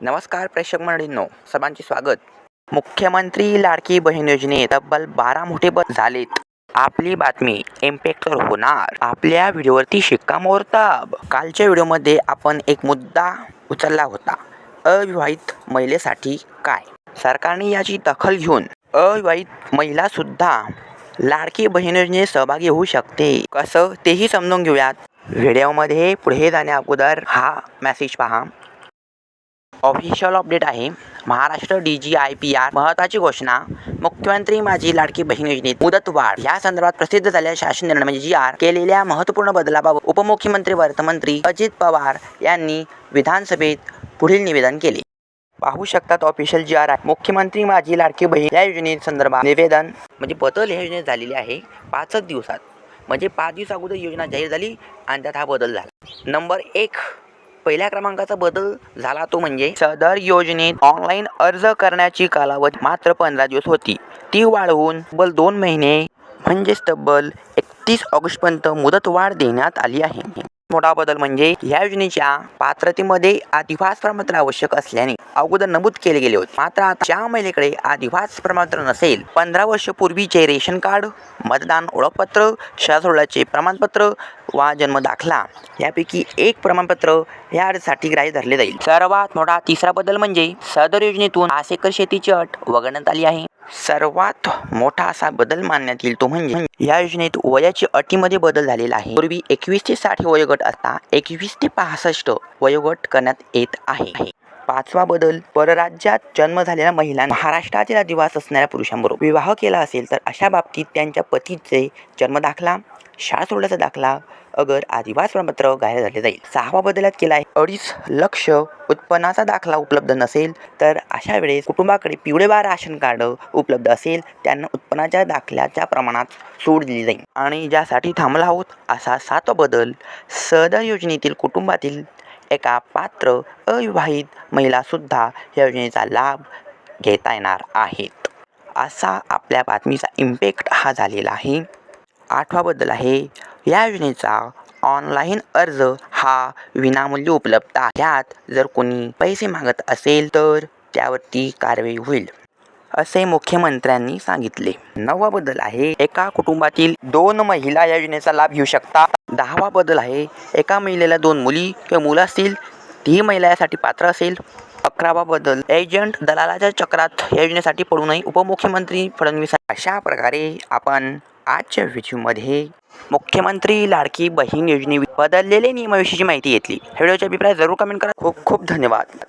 नमस्कार प्रेक्षक मंडळींनो. सर्वांचे स्वागत. मुख्यमंत्री लाडकी बहीण योजने तब्बल बारा मोठे बद झालेत. आपली बातमी इम्पॅक्टर होणार. आपल्या व्हिडिओवरती शिक्कामोर्तब. कालच्या व्हिडिओमध्ये आपण एक मुद्दा उचलला होता. अविवाहित महिलेसाठी काय? सरकारने याची दखल घेऊन अविवाहित महिला सुद्धा लाडकी बहीण योजनेत सहभागी होऊ शकते. कसं तेही समजून घेऊयात. व्हिडिओमध्ये पुढे जाण्या अगोदर हा मेसेज पहा. ऑफिशियल अपडेट आहे. Maharashtra D G I P R महत्त्वाची घोषणा. मुख्यमंत्री माझी लाडकी बहीण योजनेत मुदतवाढ या संदर्भात प्रसिद्ध झालेल्या शासन निर्णय म्हणजे जी आर केलेल्या महत्त्वपूर्ण बदलाबाबत उपमुख्यमंत्री अर्थमंत्री अजित पवार यांनी विधानसभेत पुढील निवेदन केले. पाहू शकतात ऑफिशियल जी आर आय मुख्यमंत्री माझी लाडकी बहीण या योजने संदर्भात निवेदन म्हणजे बदल या योजनेत झालेले आहे. पाचच दिवसात. म्हणजे पाच दिवस अगोदर योजना जाहीर झाली आणि त्यात हा बदल झाला. नंबर एक पहिल्या क्रमांकाचा बदल झाला तो म्हणजे सदर योजनेत ऑनलाईन अर्ज करण्याची कालावधी मात्र पंधरा दिवस होती. ती वाढवून तब्बल दोन महिने म्हणजेच तब्बल एकतीस ऑगस्टपर्यंत मुदतवाढ देण्यात आली आहे. मोठा बदल म्हणजे या योजनेच्या पात्रतेमध्ये आदिवास प्रमाणपत्र आवश्यक असल्याने अगोदर नमूद केले गेले होते. मात्र आता ज्या महिलेकडे आदिवास प्रमाणपत्र नसेल पंधरा वर्ष पूर्वीचे रेशन कार्ड मतदान ओळखपत्र शाळा प्रमाणपत्र वा जन्म दाखला यापैकी एक प्रमाणपत्र या अर्जासाठी ग्राह्य धरले जाईल. सर्वात मोठा तिसरा बदल म्हणजे सदर योजनेतून आसेकर शेतीची अट वगळण्यात आली आहे. सर्वात मोठा असा बदल मानण्यात येईल तो म्हणजे या योजनेत वयाची अटीमध्ये बदल झालेला आहे. पूर्वी एकवीस ते साठ वयोगट असता एकवीस ते पासष्ट वयोगट करण्यात येत आहे. पाचवा बदल परराज्यात जन्म झालेल्या महिला महाराष्ट्रातील अधिवास असणाऱ्या पुरुषांबरोबर विवाह केला असेल तर अशा बाबतीत त्यांच्या पतीचे जन्म दाखला. शाळा सोडल्याचा दाखला अगर आदिवास प्रमाणपत्र गायब झाले जाईल. सहावा बदलात केला आहे. अडीच लक्ष उत्पन्नाचा दाखला उपलब्ध नसेल तर अशा वेळेस कुटुंबाकडे पिवळेबार राशन कार्ड उपलब्ध असेल त्यांना उत्पन्नाच्या दाखल्याच्या प्रमाणात सूट दिली जाईल. आणि ज्यासाठी थांबला आहोत असा सातवा बदल सदर योजनेतील कुटुंबातील एका पात्र अविवाहित महिलासुद्धा या योजनेचा लाभ घेता येणार आहेत. असा आपल्या बातमीचा इम्पॅक्ट हा झालेला आहे. आठवा बद्दल आहे. या योजनेचा ऑनलाईन अर्ज हा विनामूल्य उपलब्ध आहे. त्यात जर कोणी पैसे मागत असेल तर त्यावरती कारवाई होईल असे मुख्यमंत्र्यांनी सांगितले. नववा बदल आहे. एका कुटुंबातील दोन महिला या योजनेचा लाभ घेऊ शकतात. दहावा बदल आहे. एका महिलेला दोन मुली किंवा मुलं असतील ती महिला यासाठी पात्र असेल. अकरावा बदल एजंट दलालाच्या चक्रात या योजनेसाठी पडू नये उपमुख्यमंत्री फडणवीस. अशा प्रकारे आपण आजच्या व्हिडिओमध्ये मुख्यमंत्री लाडकी बहीण योजने बदललेले नियमाविषयीची माहिती घेतली. व्हिडिओच्या अभिप्राय जरूर कमेंट करा. खूप खूप धन्यवाद.